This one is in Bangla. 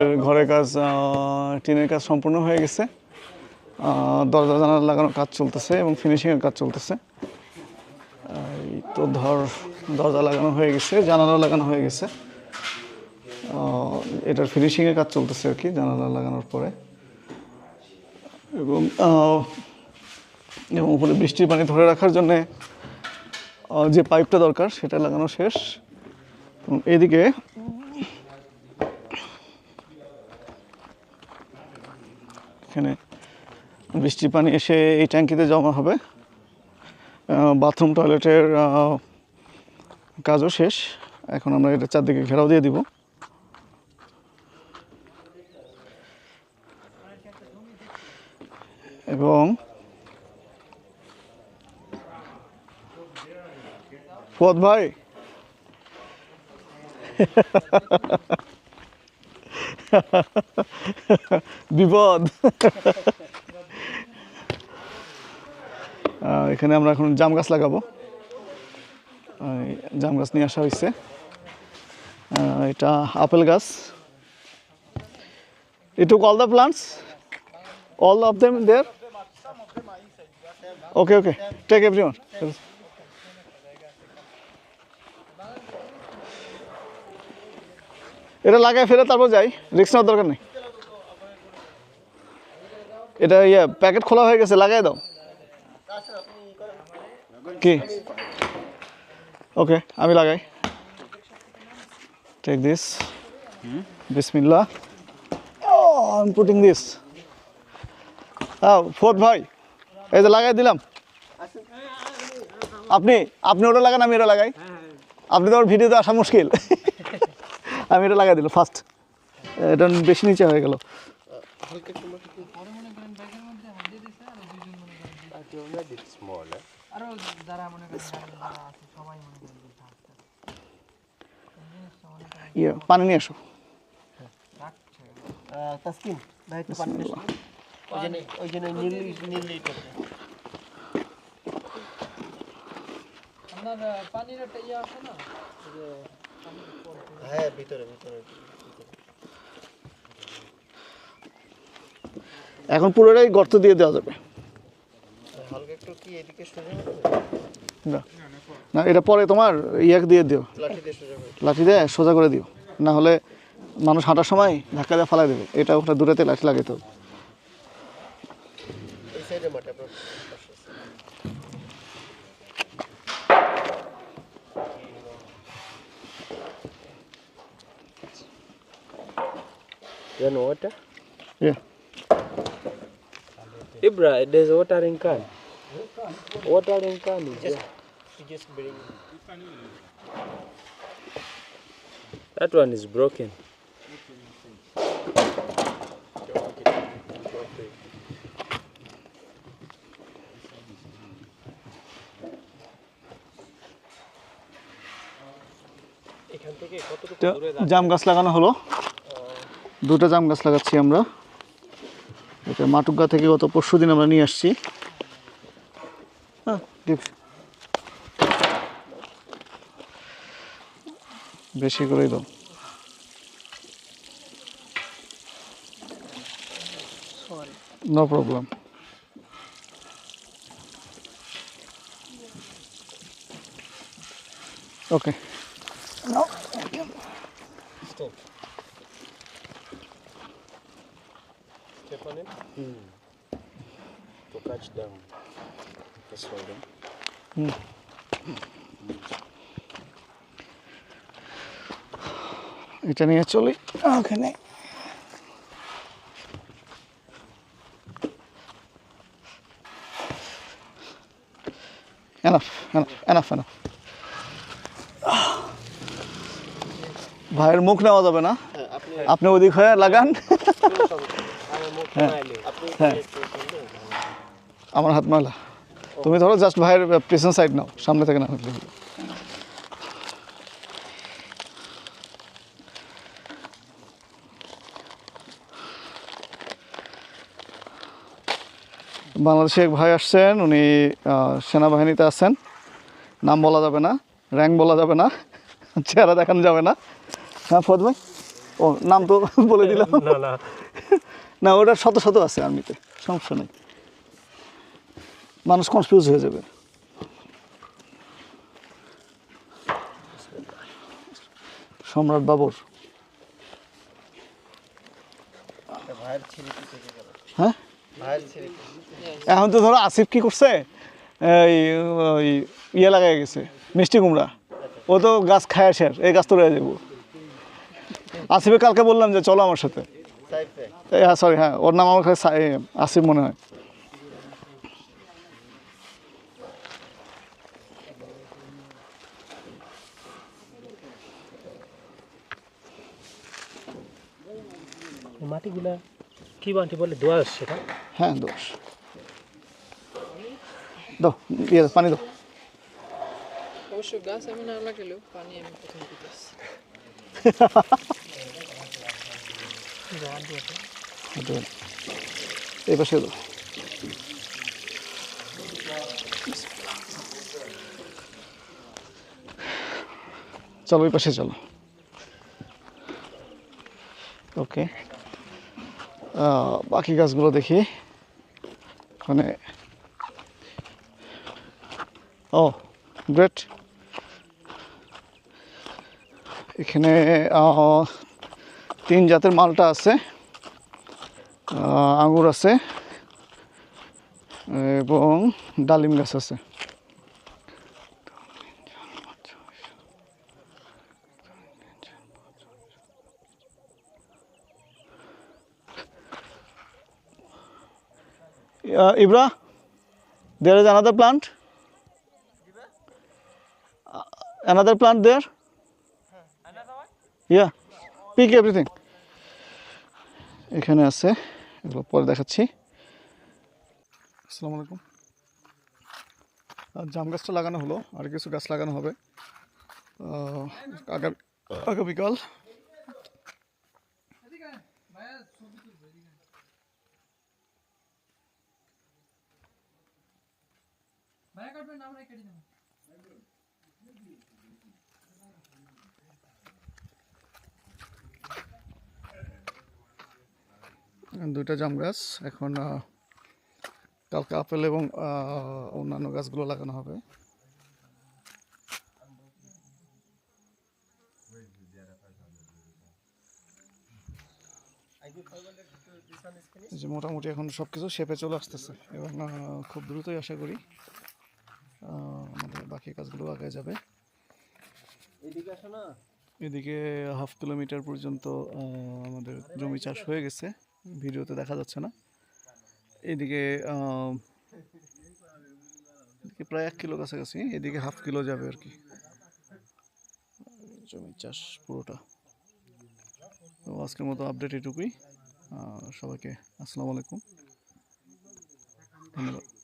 ঘরের কাজ টিনের কাজ সম্পূর্ণ হয়ে গেছে। দরজা, জানালা লাগানোর কাজ চলতেছে এবং ফিনিশিংয়ের কাজ চলতেছে। তো ধর, দরজা লাগানো হয়ে গেছে, জানালা লাগানো হয়ে গেছে। এটার ফিনিশিংয়ের কাজ চলতেছে আর কি, জানালা লাগানোর পরে। এবং এবং উপরে বৃষ্টির পানি ধরে রাখার জন্যে যে পাইপটা দরকার, সেটা লাগানো শেষ। এবং এদিকে এখানে বৃষ্টির পানি এসে এই ট্যাঙ্কিতে জমা হবে। বাথরুম, টয়লেটের কাজও শেষ। এখন আমরা এটা চারদিকে ঘেরাও দিয়ে দিব। এবং পদ ভাই। বিপদ। এখানে আমরা এখন জাম গাছ লাগাবো। জাম গাছ নিয়ে আসা হয়েছে। এটা আপেল গাছ। It all the plants all of them there okay okay take every one এটা লাগাই ফেলে তারপর যাই। রিক্স নেওয়ার দরকার নেই। এটা ইয়ে প্যাকেট খোলা হয়ে গেছে লাগাই দাও। কি? ওকে আমি লাগাই। টেক দিস বিসমিল্লা পুটিং দিস ফোর্থ ভাই, এই যে লাগাই দিলাম। আপনি আপনি ওটা লাগান, আমি এটা লাগাই। আপনি তো আমার ভিডিওতে আসা মুশকিল। আমি এটা লাগাই দিল ফার্স্ট এটা বেশি নিচে হয়ে গেল। ইয়ে পানি নিয়ে একটু পানি নিয়ে এসো। ওই আপনার পানির একটা ইয়ে আছে না হ্যাঁ ভিতরে ভিতরে এখন পুরোটাই গর্ত দিয়ে দেওয়া যাবে। হালকা একটু কি এদিকে না না এটা পরে তোমার ইয়াক দিয়ে দিও। লাঠি দিয়ে সোজা করে লাঠি দিয়ে সোজা করে দিও। না হলে মানুষ হাঁটার সময় ধাক্কা দিয়ে ফালাই দেবে। এটা ওটা দূরেতে লাঠি লাগাইতে হবে। You know water? Yeah. Ibra, there's a watering can. Watering can is there. You just bring That one is broken. এখান থেকে কতটুকু তো জাম গাছ লাগানো হলো দুটো জাম গাছ লাগাচ্ছি আমরা। এটা মাটুগা থেকে গত পরশু দিন আমরা নিয়ে আসছি। হ্যাঁ, বেশি করেই দাও। No problem okay step on it? To catch down. That's why then. এটা নিয়ে চলি ওখানে এনাফ এনাফ এনাফ এনাফ ভাইয়ের মুখ নেওয়া যাবে না হ্যাঁ আপনি আপনি ওদিক হয়ে লাগান আপনি হ্যাঁ। আমার হাত ময়লা তুমি ধরো জাস্ট ভাইয়ের পেছন সাইড নাও, সামনে থেকে না বাংলাদেশে এক ভাই আসছেন, উনি সেনাবাহিনীতে আছেন। নাম বলা যাবে না র্যাঙ্ক বলা যাবে না, চেহারা দেখানো যাবে না। হ্যাঁ ফদ ভাই? ও, নাম তো বলে দিলাম। না। না ওটা শত শত আছে আর্মিতে, সমস্যা নেই। মানুষ কনফিউজ হয়ে যাবে। সম্রাট বাবর। হ্যাঁ? এখন তো ধরো আসিফ কি করছে? ইয়ে লাগাই গেছে, মিষ্টি কুমড়া। ও তো গাছ খায় শেষ, এই গাছ তো রয়ে যাব। আসিফে কালকে বললাম যে চলো আমার সাথে। সাইড ভাই এই হ্যাঁ সরি হ্যাঁ ওর নাম আমার কাছে আসিফ মনে হয়। মাটিগুলা কি মাটি বলে? দোয়াশ সেটা? হ্যাঁ দোষ দাও ইয়ে পানি দাও। অবশ্য গাছ আমি না লাগালেও পানি আমি প্রথম দিতেছি। এই পাশে চলো ওই পাশে চলো। ওকে বাকি গাছগুলো দেখি। মানে ও গ্রেট এখানে তিন জাতের মালটা আছে আহ, আঙুর আছে এবং ডালিম গাছ আছে Uh, Ibra, there is another plant. Uh, another plant there. Yeah, pick everything. এখানে আছে। এগুলো পরে দেখাচ্ছি। আসসালামু আলাইকুম। জাম গাছটা লাগানো হলো, আর কিছু গাছ লাগানো হবে। আগামীকাল ভাইয়া কাটবেন দুইটা জাম গাছ এখন কালকে আপেল এবং অন্যান্য গাছগুলো লাগানো হবে। এই যে মোটামুটি এখন সব কিছু শেপে চলে আসতেছে এবং খুব দ্রুতই আশা করি আমাদের বাকি কাজগুলো আগে যাবে। এদিকে হাফ কিলোমিটার পর্যন্ত আমাদের জমি চাষ হয়ে গেছে। ভিডিওতে দেখা যাচ্ছে না। এদিকে এদিকে প্রায় এক কিলো কাছাকাছি, এদিকে হাফ কিলো যাবে আর কি। জমির চাষ পুরোটা। তো আজকের মতো আপডেট এটুকুই। সবাইকে আসসালামু আলাইকুম। ধন্যবাদ।